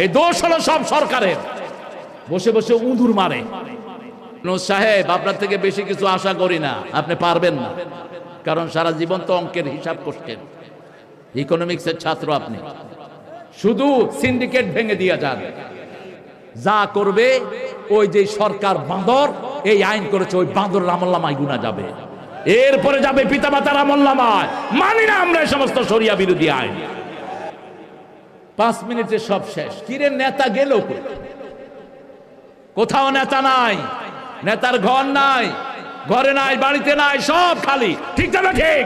এই দোষ হলো সব সরকারের। বসে বসে উঁদুর মারে। সাহেব, আপনার থেকে বেশি কিছু আশা করি না। আপনি পারবেন না। কারণ সারা জীবন তো অঙ্কের হিসাব করছেন ইকোনমিক্সের ছাত্র আপনি। শুধু সিন্ডিকেট ভেঙে দিয়ে যান। যা করবে, ওই যে সরকার বাঁদর, এই আইন করেছে, ওই বাঁদর আমল্লামায় গুনা যাবে। এরপরে যাবে পিতামাতার আমল্লামায় মানি না আমরা এই সমস্ত সরিয়া বিরোধী আইন। পাঁচ মিনিটে সব শেষ। কিরে নেতা গেল কোথাও নেতা নাই, নেতার ঘর নাই, ঘরে নাই, বাড়িতে নাই, সব খালি। ঠিক না ঠিক?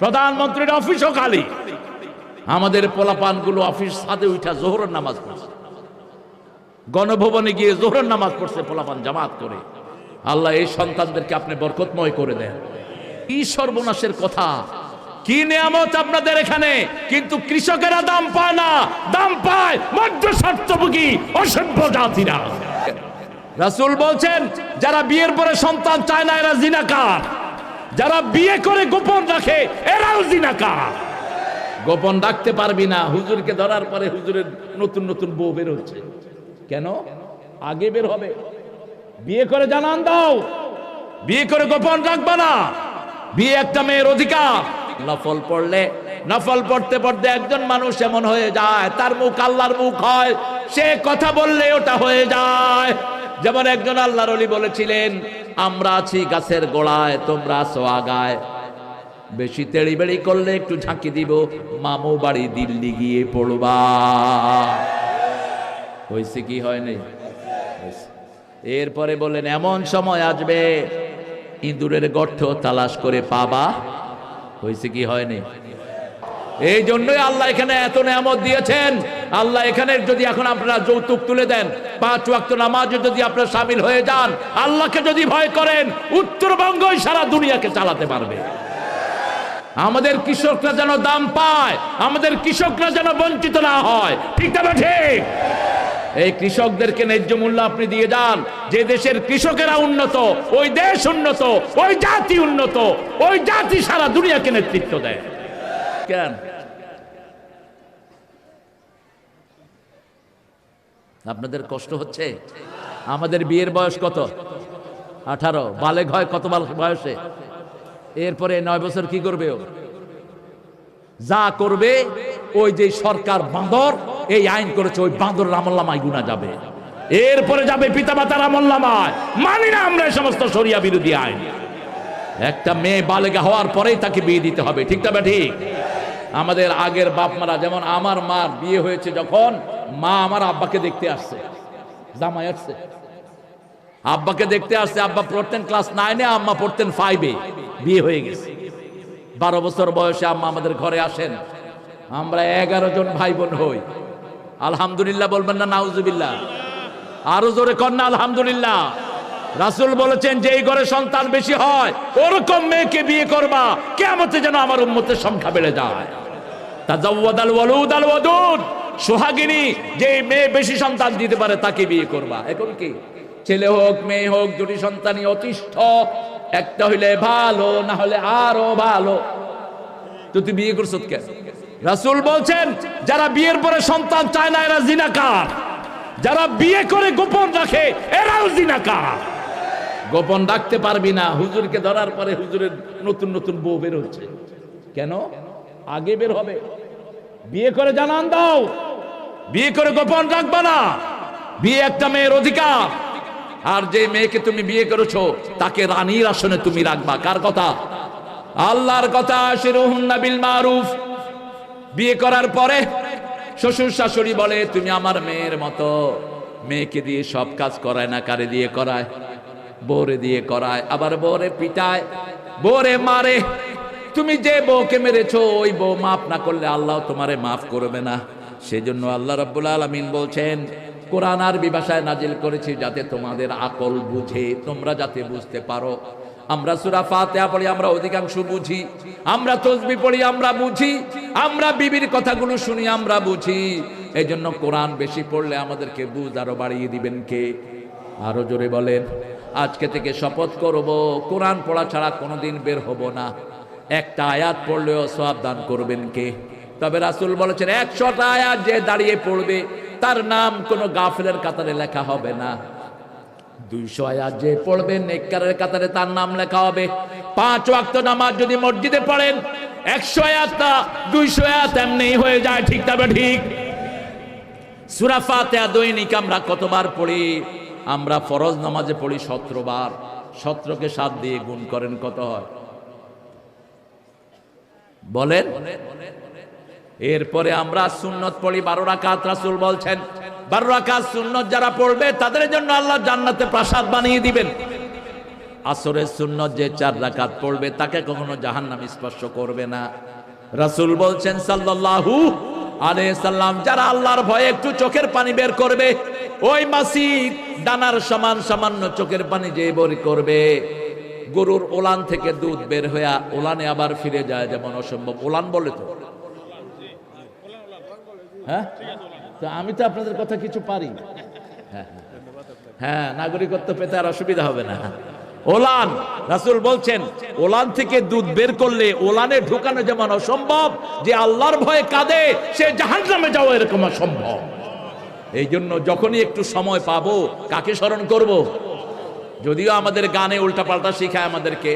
প্রধানমন্ত্রীর অফিসও খালি। আমাদের পোলাপানগুলো অফিস সাথে উঠা জোহরের নামাজ পড়ছে। গণভবনে গিয়ে জোহরের নামাজ পড়ছে পোলাপান জামাত করে। আল্লাহ এই সন্তানদেরকে আপনি বরকতময় করে দেন। কি সর্বনাশের কথা কি নিয়ামত আপনাদের এখানে? কিন্তু কৃষকেরা দাম পায় না। দাম পায় মধ্য স্বার্থভোগী, অসভ্য জাতিরা। রাসুল বলছেন, যারা বিয়ের পরে সন্তান চায় না, এরা জিনাকার। যারা বিয়ে করে গোপন রাখে, এরাও জিনাকার। গোপন রাখতে পারবি না। হুজুরকে ধরার পরে হুজুরের নতুন নতুন বউ বের হচ্ছে। কেন? আগে বের হবে। বিয়ে করে জানান দাও। বিয়ে করে গোপন রাখবা না। বিয়ে একটা মেয়ের অধিকার। নফল পড়লে, নফল পড়তে পড়তে একজন মানুষ এমন হয়ে যায়, তার মুখ আল্লাহর মুখ হয়, সে কথা বললে ওটা হয়ে যায়। যেমন একজন আল্লাহর অলি বলেছিলেন, আমরা আছি গাছের গোড়ায়, তোমরা আছো আগায়। বেশি তেড়ি বেড়ি করলে একটু ঝাঁকি দিব, মামু বাড়ি দিল্লি গিয়ে পড়বা। হয়েছে কি হয়নি এরপরে বলেন এমন সময় আসবে, ইঁদুরের গর্ত তালাশ করে পাবা হয়েছে কি হয়নি? এই জন্যই আল্লাহ এখানে এত নিয়ামত দিয়েছেন। আল্লাহ এখানে যদি এখন আপনারা যৌতুক তুলে দেন, পাঁচ ওয়াক্ত নামাজে যদি আপনারা সামিল হয়ে যান, আল্লাহকে যদি ভয় করেন, উত্তরবঙ্গই সারা দুনিয়াকে চালাতে পারবে। আমাদের কৃষকরা যেন দাম পায়, আমাদের কৃষকরা যেন বঞ্চিত না হয়। ঠিক না ঠিক? এই কৃষকদেরকে ন্যায্য মূল্য আপনি দিয়ে যান। যে দেশের কৃষকেরা উন্নত, ওই দেশ উন্নত, ওই জাতি উন্নত, ওই জাতি সারা দুনিয়াকে নেতৃত্ব দেয়। কেন? আপনাদের কষ্ট হচ্ছে? আমাদের বিয়ের বয়স কত? আঠারো। বালেগ হয় কত বয়সে? এরপরে নয় বছর কি করবে ও? যা করবে, ওই যে সরকার বাঁদর এই আইন করেছে, ওই বাঁদর আমল্লামায় গুনা যাবে। এরপরে যাবে পিতামাতার আমল্লামায় মানি না আমরা সমস্ত সরিয়া বিরোধী আইন। একটা মেয়ে বালেগা হওয়ার পরেই তাকে বিয়ে দিতে হবে, ঠিক তবে ঠিক আমাদের আগের বাপ মারা, যেমন আমার মার বিয়ে হয়েছে যখন, মা আমার আব্বাকে দেখতে আসছে। জামাই আসছে। আব্বাকে দেখতে আসছে, আব্বা পড়তেন ক্লাস নাইনে আম্মা পড়তেন ফাইভে বিয়ে হয়ে গেছে। বারো বছর বয়সে আম্মা আমাদের ঘরে আসেন। আমরা এগারো জন ভাই বোন হই। আলহামদুলিল্লাহ বলবেন না, নাউজুবিল্লাহ। আরও জোরে কন্যা আলহামদুলিল্লাহ। রাসূল বলেছেন যে এই ঘরে সন্তান বেশি হয়, ওরকম মেয়েকে বিয়ে করবা কেমতে যেন আমার উম্মতের সংখ্যা বেড়ে যায়। ওয়াদুদ। সোহাগিনী যে মেয়ে বেশি সন্তান দিতে পারে, তাকে বিয়ে করবা। এখন কি? ছেলে হোক, মেয়ে হোক, দুটি সন্তানই অতিষ্ঠ। একটা হইলে ভালো, না হলে আরও ভালো। তো তুই বিয়ে করছত কেন? রাসূল বলছেন, যারা বিয়ের পরে সন্তান চায় না, এরা জিনাকার। যারা বিয়ে করে গোপন রাখে, এরাও জিনাকার। গোপন রাখতে পারবি না। হুজুরকে ধরার পরে হুজুরের নতুন নতুন বউ বের হচ্ছে। কেন? আগে বের হবে। বিয়ে করে জানান দাও। বিয়ে করে গোপন রাখবা না। বিয়ে একটা মেয়ের অধিকার। আর যে মেয়েকে তুমি বিয়ে করেছ, তাকে রানীর আসনে তুমি রাখবা। কার কথা? আল্লাহর কথা বিল মারুফ। বিয়ে করার পরে শ্বশুর শাশুড়ি বলে, তুমি আমার মেয়ের মতো। মেয়েকে দিয়ে সব কাজ করায় না, কারে দিয়ে করায়? বোরে দিয়ে করায়। আবার বউরে পিটায়, বউরে মারে। তুমি যে বউকে মেরেছো, ওই বউ মাফ না করলে আল্লাহ তোমারে মাফ করবে না। সেজন্য আল্লাহ রাব্বুল আলামিন বলছেন কোরআন আরবি ভাষায় নাজিল করেছি যাতে তোমাদের আকল বুঝে, তোমরা যাতে বুঝতে পারো। আমরা সুরা ফাতিহা পড়ি, আমরা অধিকাংশ বুঝি। আমরা তসবি পড়ি, আমরা বুঝি। আমরা বিবির কথাগুলো শুনি, আমরা বুঝি। এই জন্য কোরআন বেশি পড়লে আমাদেরকে বুঝ আরও বাড়িয়ে দিবেন কে? আরও জোরে বলেন। আজকে থেকে শপথ করব, কোরআন পড়া ছাড়া কোনোদিন বের হব না। একটা আয়াত পড়লেও সব দান করবেন কে? তবে রাসূল বলেছেন, একশোটা আয়াত যে দাঁড়িয়ে পড়বে তার নাম কোনো গাফেলের কাতারে লেখা হবে না। দুইশো আয়াত যে পড়বে, নেককারের কাতারে তার নাম লেখা হবে। পাঁচ ওয়াক্ত নামাজ যদি মসজিদে পড়েন, একশো আয়াত না, দুইশো আয়াত এমনি হয়ে যায়, ঠিক তবে ঠিক? সূরা ফাতিহা দৈনিক আমরা কতবার পড়ি? আমরা ফরজ নামাজে পড়ি সতেরো বার। সতেরোকে সাত দিয়ে গুণ করেন, কত হয়? বলেন? এরপরে আমরা সুন্নত পড়ি বারো রাকাত, রাসূল বলছেন, বারো রাকাত সুন্নত যারা পড়বে, তাদের জন্য আল্লাহ জান্নাতে প্রাসাদ বানিয়ে দিবেন। আসরের সুন্নত যে চার রাকাত পড়বে, তাকে কখনো জাহান্নাম স্পর্শ করবে না। রাসুল বলছেন, সাল্লাল্লাহু আলাইহি সাল্লাম, যারা আল্লাহর ভয়ে একটু চোখের পানি বের করবে, ওই মাসি দানার সমান সামান্য চোখের পানি যে বের করবে। গরুর ওলান থেকে দুধ বের হয়ে ওলানে আবার ফিরে যায়, যেমন অসম্ভব। ওলান বলে তো। হ্যাঁ? তো আমি তো আপনাদের কথা কিছু পারি। হ্যাঁ, হ্যাঁ। হ্যাঁ নাগরিকত্ব পেতে আর অসুবিধা হবে না। ওলান রাসূল বলছেন ওলান থেকে দুধ বের করলে ওলানে ঢুকানো যেমন অসম্ভব যে আল্লাহর ভয়ে কাঁদে সে জাহান্নামে যাওয়া এরকম অসম্ভব। এই জন্য যখনই একটু সময় পাবো কাকে স্মরণ করব। যদিও আমাদের গানে উল্টাপাল্টা শিখায় আমাদেরকে।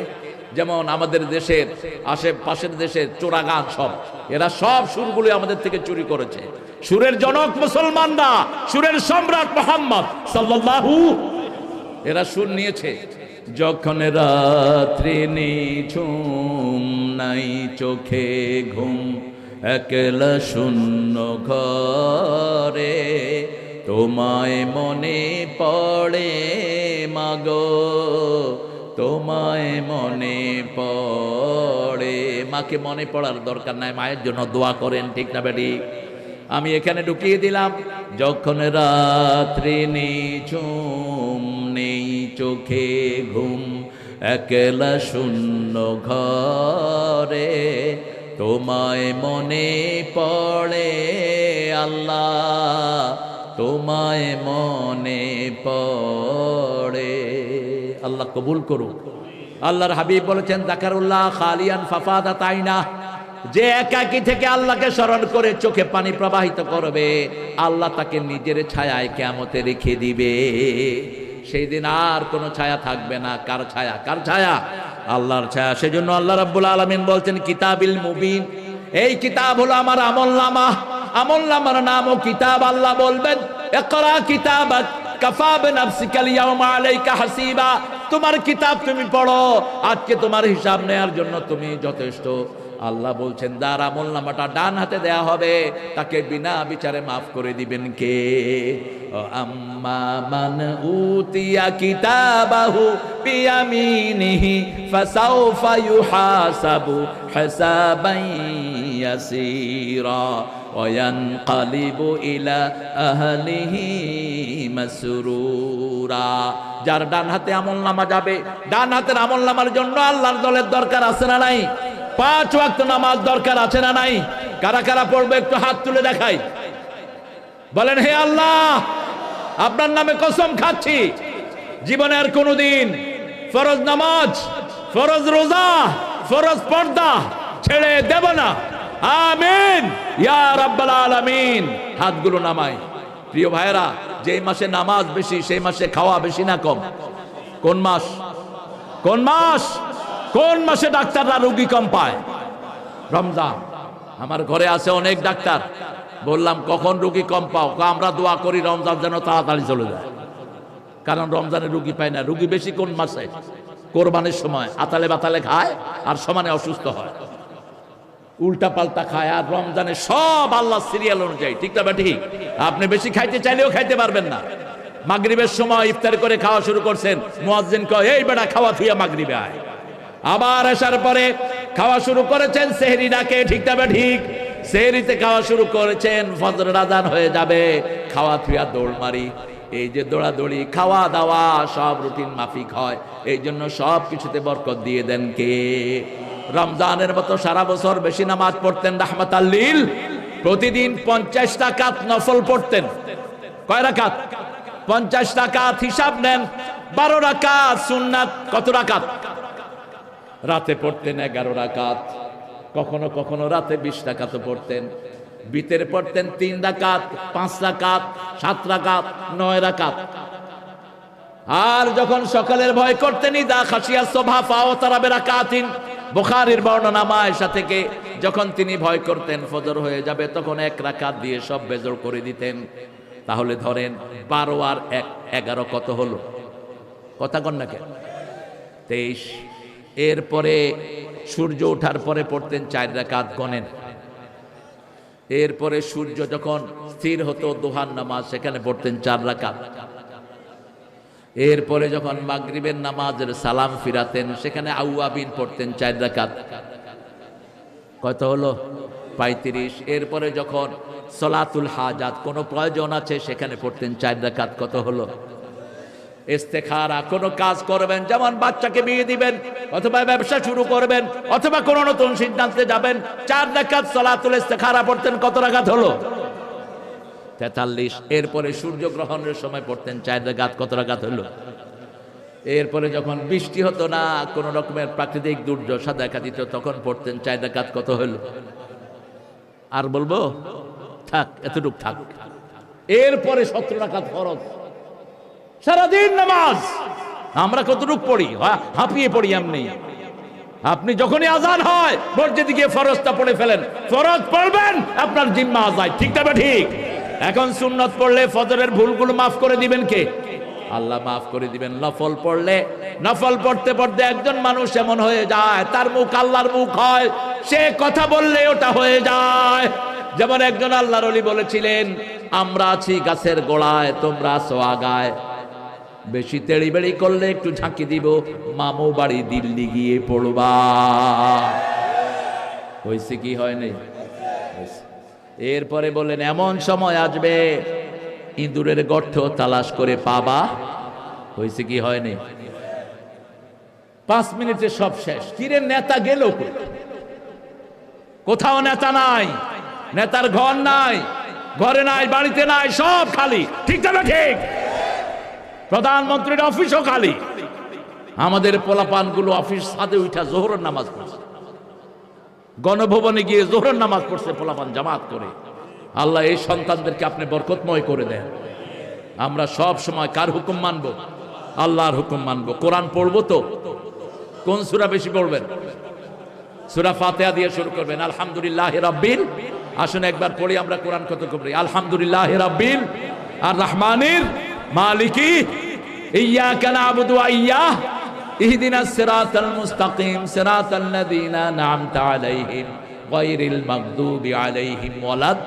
যেমন আমাদের দেশের আশেপাশের দেশের চোরা গান সব, এরা সব সুরগুলো আমাদের থেকে চুরি করেছে। সুরের জনক মুসলমানরা, সুরের সম্রাট মোহাম্মদ সাল্লাল্লাহু, এরা সুর নিয়েছে। যখন রাত্রি নিঝুম নাই চোখে ঘুম, একলা শূন্য ঘরে তোমায় মনে পড়ে মাগো। তোমায় মনে পড়ে। মাকে মনে পড়ার দরকার নাই, মায়ের জন্য দোয়া করেন, ঠিক না বেটি? আমি এখানে ঢুকিয়ে দিলাম। যখন রাত্রি নিঝুম, নেই চোখে ঘুম, একলা শূন্য ঘরে। তোমায় মনে পড়ে আল্লাহ, তোমায় মনে পড়ে। আল্লাহ কবুল করুক। আল্লাহর হাবিব বলেছেন জাকারুল্লাহ খালিয়ান ফাফাদা তাই না যে একাকি থেকে আল্লাহকে স্মরণ করে চোখে পানি প্রবাহিত করবে, আল্লাহ তাকে নিজের ছায়ায় কেমতে রেখে দিবে। সেই দিন আর কোনো ছায়া থাকবে না। কার ছায়া? কার ছায়া? আল্লাহর ছায়া। সেজন্য আল্লাহ রাব্বুল আলামিন বলছেন, কিতাবিল মুবিন। এই কিতাব হলো আমার আমল নামা। আমল নামার নাম ও কিতাব। আল্লাহ বলবেন একরা কিতাবাত হাসিবা। তোমার কিতাব তুমি পড়ো, আজকে তোমার হিসাব নেয়ার জন্য তুমি যথেষ্ট। আল্লাহ বলছেন দার আমল নামাটা ডান হাতে দেয়া হবে। তাকে বিনা বিচারে মাফ করে দিবেন কে? আম্মা, মান উতিয়া কিতাবাহু বিয়ামিনিহি ইয়াসীরা وينقلب إلى أهله مسرورا যার ডান হাতে আমল নামা যাবে ডান হাতের আমল নামার জন্য আল্লাহর দলের দরকার আছে না নাই পাঁচ ওয়াক্ত নামাজ দরকার আছে না নাই কারা কারা পড়বে একটু হাত তুলে দেখাই বলেন হে আল্লাহ আপনার নামে কসম খাচ্ছি জীবনের কোনদিন ফরজ নামাজ ফরজ রোজা ফরজ পর্দা ছেড়ে দেব না আমিন। ইয়া রাব্বাল আলামিন। হাতগুলো নামাই। প্রিয় ভাইরা যেই মাসে নামাজ বেশি, সেই মাসে খাওয়া বেশি না কম? কোন মাস? কোন মাস? কোন মাসে ডাক্তাররা রোগী কম পায়? রমজান। আমার ঘরে আছে অনেক ডাক্তার। বললাম, কখন রুগী কম পাও? আমরা দোয়া করি রমজান যেন তাড়াতাড়ি চলে যায়। কারণ রমজানে রুগী পায় না। রুগী বেশি কোন মাসে? কোরবানির সময়। আতালে বাতালে খায় আর সমানে অসুস্থ হয়। উল্টা পাল্টা খায় আর রমজানে সব আল্লাহ সিরিয়াল অনুযায়ী। ঠিক না ঠিক? আপনি বেশি খাইতে চাইলেও খাইতে পারবেন না। মাগরিবের সময় ইফতার করে খাওয়া শুরু করছেন। মুয়াজ্জিন কয়, এই বেটা, খাওয়া থুইয়া মাগরিবে আয়। আবার আসার পরে খাওয়া শুরু করেছেন সেহরি ডাকে, ঠিক না ঠিক? সেহরিতে খাওয়া শুরু করেছেন, ফজর রাজান হয়ে যাবে, খাওয়া থুইয়া দৌড় মারি। এই যে দৌড়াদৌড়ি, খাওয়া দাওয়া, সব রুটিন মাফিক হয়। এই জন্য সব কিছুতে বরকত দিয়ে দেন কে? রমজানের মতো সারা বছর বেশি নামাজ পড়তেন রাহমাত আল্লিল প্রতিদিন পঞ্চাশ টাকাত নফল পড়তেন। কয় রাকাত? পঞ্চাশ টাকাত হিসাব নেন। বারো রাকাত সুন্নাত। কত রাকাত? রাতে পড়তেন এগারো রাকাত। কখনো কখনো রাতে বিশ রাকাত পড়তেন। বিতের পড়তেন তিন রাকাত, পাঁচ রাকাত, সাত রাকাত, নয় রাকাত। আর যখন সকালের ভয় করতেন, ইদা খাসিয়া সোভা পাও তারা বেরাকাতিন বুখারীর বর্ণনা মায়েশা থেকে, যখন তিনি ভয় করতেন, ফজর হয়ে যাবে, তখন এক রাকাত দিয়ে সব বেজর করে দিতেন। তাহলে ধরেন, বারো আর এক, এগারো কত হলো? কথা কন না কেন? তেইশ। এরপরে সূর্য ওঠার পরে পড়তেন চার রাকাত গণেন। এরপরে সূর্য যখন স্থির হতো দোহান নামাজ সেখানে পড়তেন চার রাকাত। এরপরে যখন মাগরিবের নামাজের সালাম ফিরাতেন, সেখানে আউয়াবিন পড়তেন চার রাকাত। কত হলো? পঁয়ত্রিশ। এরপরে যখন সলাতুল হাজাত, কোনো প্রয়োজন আছে, সেখানে পড়তেন চার রাকাত। কত হলো? ইস্তেখারা, কোনো কাজ করবেন, যেমন বাচ্চাকে বিয়ে দিবেন, অথবা ব্যবসা শুরু করবেন, অথবা কোনো নতুন সিদ্ধান্তে যাবেন, চার রাকাত সলাতুল ইস্তেখারা পড়তেন, কত রাকাত হলো? তেতাল্লিশ। এরপরে সূর্যগ্রহণের সময় পড়তেন, চার গাত কত রাকাত হলো? এরপরে যখন বৃষ্টি হতো না, কোনো রকমের প্রাকৃতিক দুর্দশা দেখা দিত, তখন পড়তেন, চার রাকাত কত হলো? আর বলব? থাক, এতটুক থাক। এরপরে সতেরো রাকাত ফরজ। সারাদিন নামাজ। আমরা কতটুক পড়ি? হাঁপিয়ে পড়ি এমনি। আপনি যখনই আজান হয়, মসজিদে গিয়ে ফরজটা পড়ে ফেলেন। ফরজ পড়বেন, আপনার জিম্মা আজায় ঠিক তবে ঠিক? এখন সুন্নত পড়লে ফজরের ভুলগুলো মাফ করে দিবেন কে? আল্লাহ মাফ করে দিবেন। নফল পড়লে, নফল পড়তে পড়তে একজন মানুষ এমন হয়ে যায়, তার মুখ আল্লাহর মুখ হয়, সে কথা বললে ওটা হয়ে যায়। যেমন একজন আল্লাহর অলি বলেছিলেন, আমরা আছি গাছের গোড়ায়, তোমরা আছো আগায়। বেশি তেড়ি বেড়ি করলে একটু ঝাঁকি দিব, মামু বাড়ি দিল্লি গিয়ে পড়বা। হয়েছে কি, হয় নাই। এরপরে বলেন এমন সময় আসবে, ইঁদুরের গর্ত তালাশ করে পাবা। হয়েছে কি, হয় নাই? পাঁচ মিনিটে সব শেষ। কিরে নেতা গেল কোথাও নেতা নাই, নেতার ঘর নাই, ঘরে নাই, বাড়িতে নাই, সব খালি। ঠিক না ঠিক? প্রধানমন্ত্রীর অফিসও খালি। আমাদের পোলাপানগুলো অফিস সাথে উঠা জোহরের নামাজ পড়ছে। গণভবনে গিয়ে জোহরের নামাজ পড়ছে পোলাপান জামাত করে। আল্লাহ এই সন্তানদেরকে আপনি বরকতময় করে দেন। আমরা সব সময় কার হুকুম মানবো? আল্লাহর হুকুম মানবো। কোরআন পড়ব তো? কোন সুরা বেশি পড়বেন? সুরা ফাতেহা দিয়ে শুরু করবেন। আলহামদুলিল্লাহ রাব্বিল আসুন একবার পড়ি, আমরা কোরআন কত করি আলহামদুলিল্লাহ রাব্বিল আর রহমানির মালিকি। ইয়াকা নাবুদু ওয়া ইয়্যাহ। ইহদিনাস সিরাতাল মুস্তাকিম, সিরাতাল লাযিনা আন'আমতা আলাইহিম গায়রিল মাগদুবি আলাইহিম ওয়ালাদ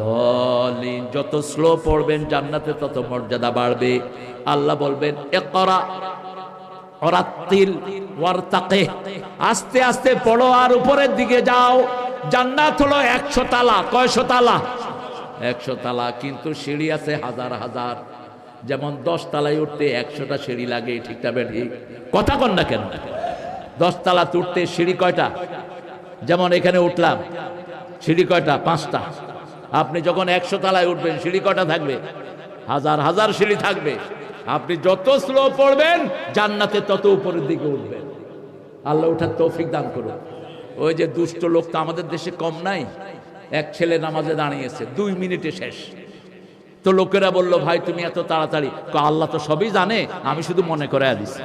দলিন। যত স্লো পড়বেন জান্নাতে তত মর্যাদা বাড়বে। আল্লাহ বলবেন, ইকরা অরাত্তিল ওয়ারতাকে, আস্তে আস্তে পড়ো আর উপরের দিকে যাও। জান্নাত হলো একশো তালা, কয়শো তালা? একশো তালা, কিন্তু সিঁড়ি আছে হাজার হাজার। যেমন দশ তালায় উঠতে একশোটা সিঁড়ি লাগে ঠিকটা ঠিক? কথা কন না কেন? দশ তালা উঠতে সিঁড়ি কয়টা? যেমন এখানে উঠলাম, সিঁড়ি কয়টা? পাঁচটা। আপনি যখন একশো তালায় উঠবেন, সিঁড়ি কয়টা থাকবে? হাজার হাজার সিঁড়ি থাকবে। আপনি যত স্লো পড়বেন, জান্নাতে তত উপরের দিকে উঠবেন। আল্লাহ উঠার তৌফিক দান করুন। ওই যে দুষ্ট লোক তো আমাদের দেশে কম নাই। এক ছেলে নামাজে দাঁড়িয়েছে, দুই মিনিটে শেষ। তো লোকেরা বলল, ভাই, তুমি এত তাড়াতাড়ি? আল্লাহ তো সবই জানে, আমি শুধু মনে করে দিছি।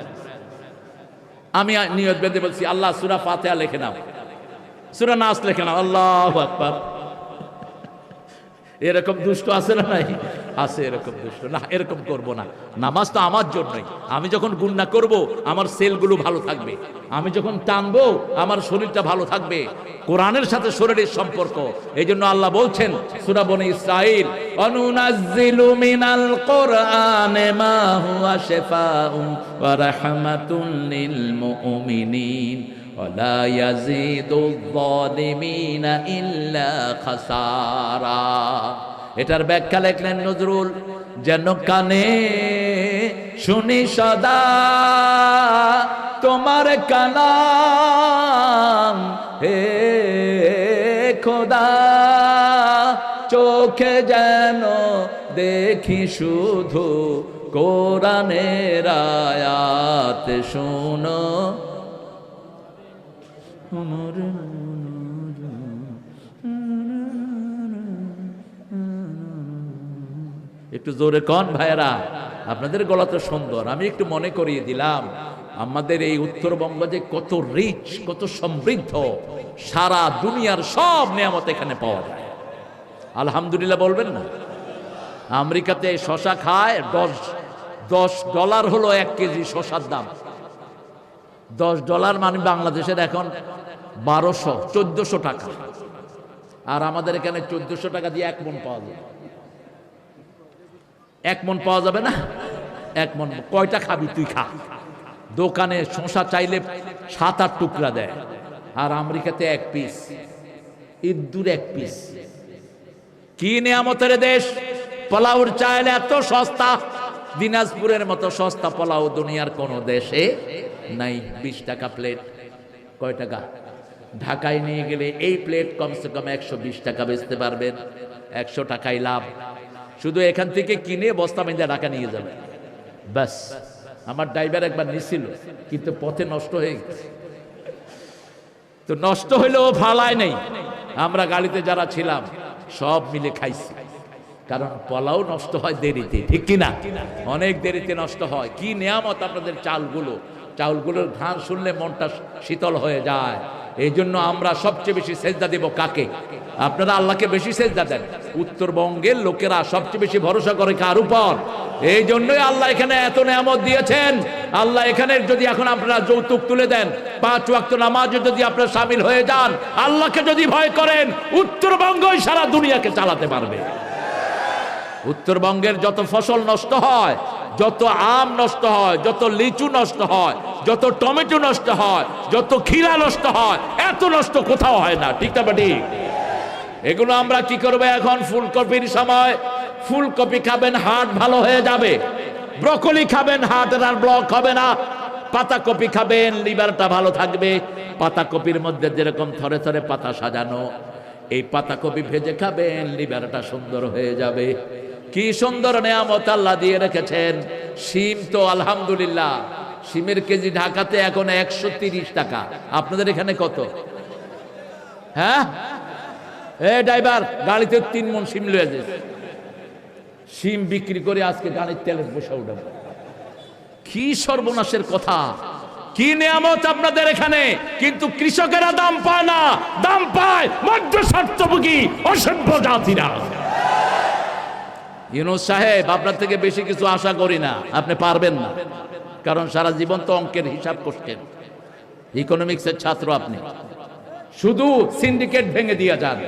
আমি নিয়ত বেঁধে বলছি, আল্লাহ, সুরা ফাতেহা লেখে নাও। সুরা নাস লেখে নাও, আল্লাহ আকবার। এরকম দুষ্ট আছে না নাই? আছে এরকম দুষ্ট। না, এরকম করব না। নামাজ তো আমার জন্যই আমি যখন গুন্না করব, আমার সেলগুলো ভালো থাকবে। আমি যখন টানবো, আমার শরীরটা ভালো থাকবে। কোরআনের সাথে শরীরের সম্পর্ক। এই জন্য আল্লাহ বলছেন, সূরা বনি ইসরাইল, অনুনাজ্জিলু ولا يزيد الظالمين إلا خسارا এটার ব্যাখ্যা লেখলেন নজরুল যেন কানে শুনি সদা তোমার কালাম হে খোদা চোখে যেন দেখি শুধু কোরআনের আয়াত শুনো একটু জোরে কন ভাইয়েরা। আপনাদের গলা তো সুন্দর, আমি একটু মনে করিয়ে দিলাম। আমাদের এই উত্তরবঙ্গ যে কত রিচ কত সমৃদ্ধ, সারা দুনিয়ার সব নিয়ামত এখানে পাওয়া যায়। আলহামদুলিল্লাহ বলবেন না? আমেরিকাতে শশা খায়, দশ দশ ডলার হলো এক কেজি শশার দাম। দশ ডলার মানে বাংলাদেশের এখন বারোশো, চোদ্দশো টাকা। আর আমাদের এখানে চোদ্দশো টাকা দিয়ে এক মন পাওয়া যায়। এক মন পাওয়া যাবে না? এক মন কয়টা খাবি তুই খা। দোকানে শশা চাইলে সাত আট টুকরা দেয়। আর আমেরিকাতে এক পিস ইদ্দুর এক পিস। কি নিয়ামতের দেশ? পোলাউর চাইলে এত সস্তা। দিনাজপুরের মতো সস্তা পোলাও দুনিয়ার কোন দেশে নাই। বিশ টাকা প্লেট। কয় টাকা? ঢাকায় নিয়ে গেলে এই প্লেট কমসে কম একশো বিশ টাকা বেচতে পারবেন। একশো টাকাই লাভ। শুধু এখান থেকে কিনে বস্তা মেঁধে ঢাকা নিয়ে যাবে। ব্যাস। আমার ড্রাইভার একবার নিছিল, কিন্তু পথে নষ্ট হয়ে গেছে। তো নষ্ট হইলেও ফালায় নেই। আমরা গাড়িতে যারা ছিলাম, সব মিলে খাইছি। কারণ পলাও নষ্ট হয় দেরিতে, ঠিক কিনা? অনেক দেরিতে নষ্ট হয়। কি নিয়ামত আপনাদের চালগুলো? চাউলগুলোর ধান শুনলে মনটা শীতল হয়ে যায়। এই জন্য আমরা সবচেয়ে বেশি সেজদা দেব কাকে? আপনারা আল্লাহকে বেশি সেজদা দেন। উত্তরবঙ্গের লোকেরা সবচেয়ে বেশি ভরসা করে কার উপর? এই জন্যই আল্লাহ এখানে এত নিয়ামত দিয়েছেন। আল্লাহ এখানে যদি এখন আপনারা যৌতুক তুলে দেন, পাঁচ ওয়াক্ত নামাজে যদি আপনারা সামিল হয়ে যান, আল্লাহকে যদি ভয় করেন, উত্তরবঙ্গই সারা দুনিয়াকে চালাতে পারবে। উত্তরবঙ্গের যত ফসল নষ্ট হয় যত আম নষ্ট হয়, যত লিচু নষ্ট হয়, যত টমেটো নষ্ট হয়, যত খিরা নষ্ট হয়, এত নষ্ট কোথাও হয় না, ঠিক না ঠিক? এগুলো আমরা কি করব এখন? ফুলকপির সময় ফুলকপি খাবেন হার্ট ভালো হয়ে যাবে। ব্রকলি খাবেন হার্টের আর ব্লক হবে না। পাতাকপি খাবেন, লিভারটা ভালো থাকবে। পাতাকপির মধ্যে যেরকম থরে থরে পাতা সাজানো, এই পাতাকপি ভেজে খাবেন, লিভারটা সুন্দর হয়ে যাবে। কি সুন্দর নেয়ামত আল্লাহ দিয়ে রেখেছেন। শিম তো আলহামদুলিল্লাহ। শিমের কেজি ঢাকাতে এখন একশো টাকা। আপনাদের এখানে কত? হ্যাঁ? এ ড্রাইভার, গাড়িতে তিন মন সিম লয়ে যে। সিম বিক্রি করে আজকে গাড়ির তেলের বসে উঠাবো। কি সর্বনাশের কথা। কি নিয়ামত আপনাদের এখানে। কিন্তু কৃষকেরা দাম পায় না। দাম পায় মধ্য স্বার্থভোগী অসভ্য জাতিরা। ইউনুস সাহেব, আপনার থেকে বেশি কিছু আশা করি না। আপনি পারবেন না। কারণ সারা জীবন তো অঙ্কের হিসাব করছেন ইকোনমিক্সের ছাত্র আপনি। শুধু সিন্ডিকেট ভেঙে দিয়ে যান।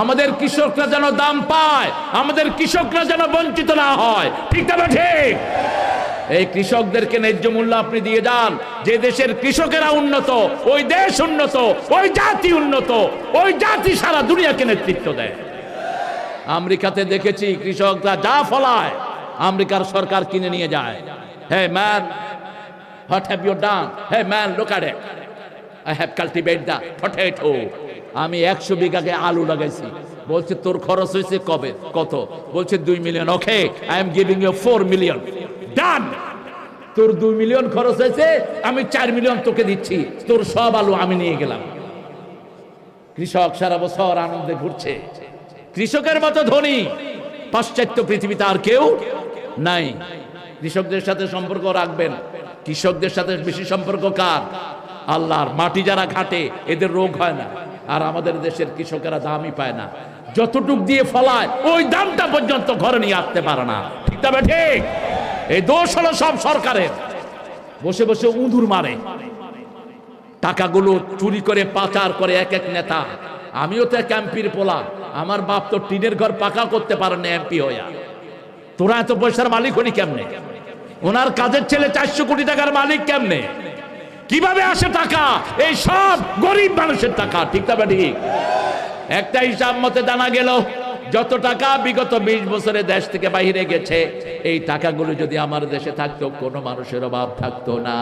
আমাদের কৃষকরা যেন দাম পায়, আমাদের কৃষকরা যেন বঞ্চিত না হয়। ঠিক তবে ঠিক? এই কৃষকদেরকে ন্যায্য মূল্য আপনি দিয়ে যান। যে দেশের কৃষকেরা উন্নত, ওই দেশ উন্নত, ওই জাতি উন্নত, ওই জাতি সারা দুনিয়াকে নেতৃত্ব দেয়। আমেরিকাতে দেখেছি কৃষকরা যা ফলায় আমেরিকার সরকার কিনে নিয়ে যায়। Hey man, what have you done? হ্যাঁ man, look it. I have cultivate the potato. আমি একশো বিঘাকে আলু লাগাইছি। বলছে, তোর খরচ হয়েছে কবে? কত? বলছে, দুই million. Okay I am giving you four million done তোর দুই মিলিয়ন খরচ হয়েছে, আমি চার মিলিয়ন তোকে দিচ্ছি। তোর সব আলু আমি নিয়ে গেলাম। কৃষক সারা বছর আনন্দে ঘুরছে। কৃষকের মতো ধনী। পাশ্চাত্য পৃথিবীতে আর কেউ নাই। কৃষকদের সাথে সম্পর্ক রাখবেন। কৃষকদের সাথে বেশি সম্পর্ক কার? আল্লাহর মাটি যারা ঘাটে, এদের রোগ হয় না। আর আমাদের দেশের কৃষকেরা দামই পায় না। যতটুক দিয়ে ফলায়, ওই দামটা পর্যন্ত ঘরে নিয়ে আসতে পারে না। ঠিক তবে ঠিক? এই দোষ হলো সব সরকারের। বসে বসে উঁদুর মারে। টাকাগুলো চুরি করে পাচার করে এক এক নেতা। আমিও তো এক এমপির পোলা। আমার বাপ তো টিনের ঘর পাকা করতে পারে এমপি হইয়া। তোরা এত পয়সার মালিক হলি কেমনে? ওনার কাজের ছেলে চারশো কোটি টাকার মালিক কেমনে? কীভাবে আসে টাকা? এই সব গরিব মানুষের টাকা। ঠিক তবে ঠিক একটা হিসাব মতে জানা গেল, যত টাকা বিগত বিশ বছরে দেশ থেকে বাইরে গেছে, এই টাকাগুলো যদি আমার দেশে থাকতো, কোনো মানুষের অভাব থাকতো না।